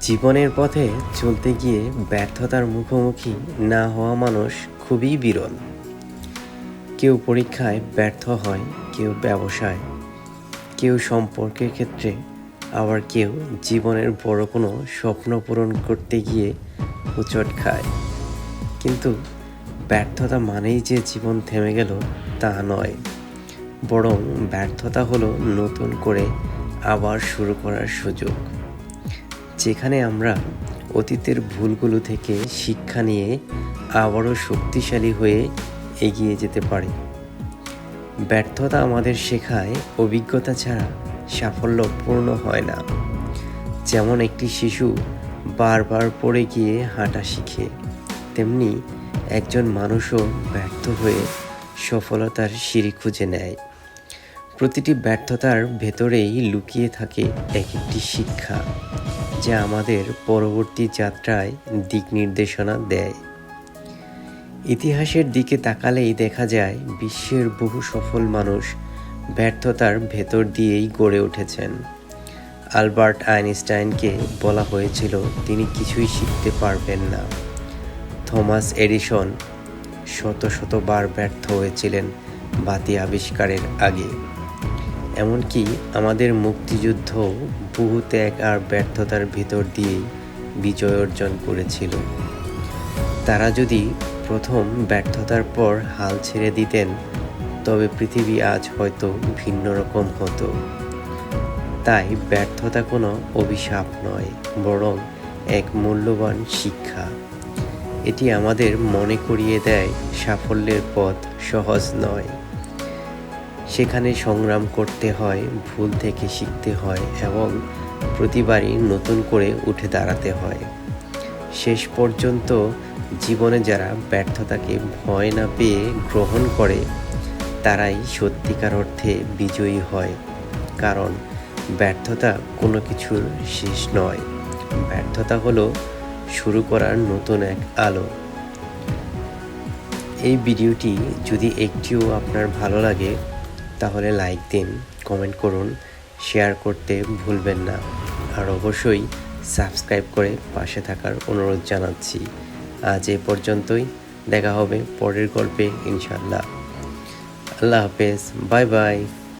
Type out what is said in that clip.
জীবনের পথে চলতে গিয়ে ব্যর্থতার মুখোমুখি না হওয়া মানুষ খুবই বিরল। কেউ পরীক্ষায় ব্যর্থ হয়, কেউ ব্যবসায়। কেউ সম্পর্কের ক্ষেত্রে, আবার কেউ জীবনের বড় কোনো স্বপ্ন পূরণ করতে গিয়ে উচট খায়। কিন্তু ব্যর্থতা মানেই যে জীবন থেমে গেল তা নয়। বরং ব্যর্থতা হলো নতুন করে আবার শুরু করার সুযোগ। যেখানে আমরা অতীতের ভুলগুলো থেকে শিক্ষা নিয়ে আবারও শক্তিশালী হয়ে এগিয়ে যেতে পারি। ব্যর্থতা আমাদের শেখায় অভিজ্ঞতা ছাড়া সাফল্য পূর্ণ হয় না। যেমন একটি শিশু বারবার পড়ে গিয়ে হাঁটা শিখে, তেমনি একজন মানুষও ব্যর্থ হয়ে সফলতার সিঁড়ি খুঁজে নেয়। প্রতিটি ব্যর্থতার ভেতরেই লুকিয়ে থাকে এক একটি শিক্ষা যা আমাদের পরবর্তী যাত্রায় দিক নির্দেশনা দেয়। ইতিহাসের দিকে তাকালেই দেখা যায় বিশ্বের বহু সফল মানুষ ব্যর্থতার ভেতর দিয়েই গড়ে উঠেছেন। আলবার্ট আইনস্টাইনকে বলা হয়েছিল, তিনি কিছুই শিখতে পারবেন না। থমাস এডিসন শত শতবার ব্যর্থ হয়েছিলেন বাতি আবিষ্কারের আগে। এমনকি আমাদের মুক্তিযুদ্ধ বহু ত্যাগ আর ব্যর্থতার ভিতর দিয়েই বিজয় অর্জন করেছিল। তারা যদি প্রথম ব্যর্থতার পর হাল ছেড়ে দিতেন, তবে পৃথিবী আজ হয়তো ভিন্ন রকম হতো। তাই ব্যর্থতা কোনো অভিশাপ নয়, বরং এক মূল্যবান শিক্ষা। এটি আমাদের মনে করিয়ে দেয় সাফল্যের পথ সহজ নয়। সেখানে সংগ্রাম করতে হয়, ভুল থেকে শিখতে হয় এবং প্রতিবারই নতুন করে উঠে দাঁড়াতে হয়। শেষ পর্যন্ত জীবনে যারা ব্যর্থতাকে ভয় না পেয়ে গ্রহণ করে, তারাই সত্যিকার অর্থে বিজয়ী হয়। কারণ ব্যর্থতা কোনো কিছুর শেষ নয়। ব্যর্থতা হলো শুরু করার নতুন এক আলো। এই ভিডিওটি যদি একটিও আপনার ভালো লাগে তাহলে লাইক দিন, কমেন্ট করুন, শেয়ার করতে ভুলবেন না। আর অবশ্যই সাবস্ক্রাইব করে পাশে থাকার অনুরোধ জানাচ্ছি। আজ এ পর্যন্তই, দেখা হবে পরের গল্পে ইনশাল্লাহ আল্লাহ হাফেজ, বাই বাই।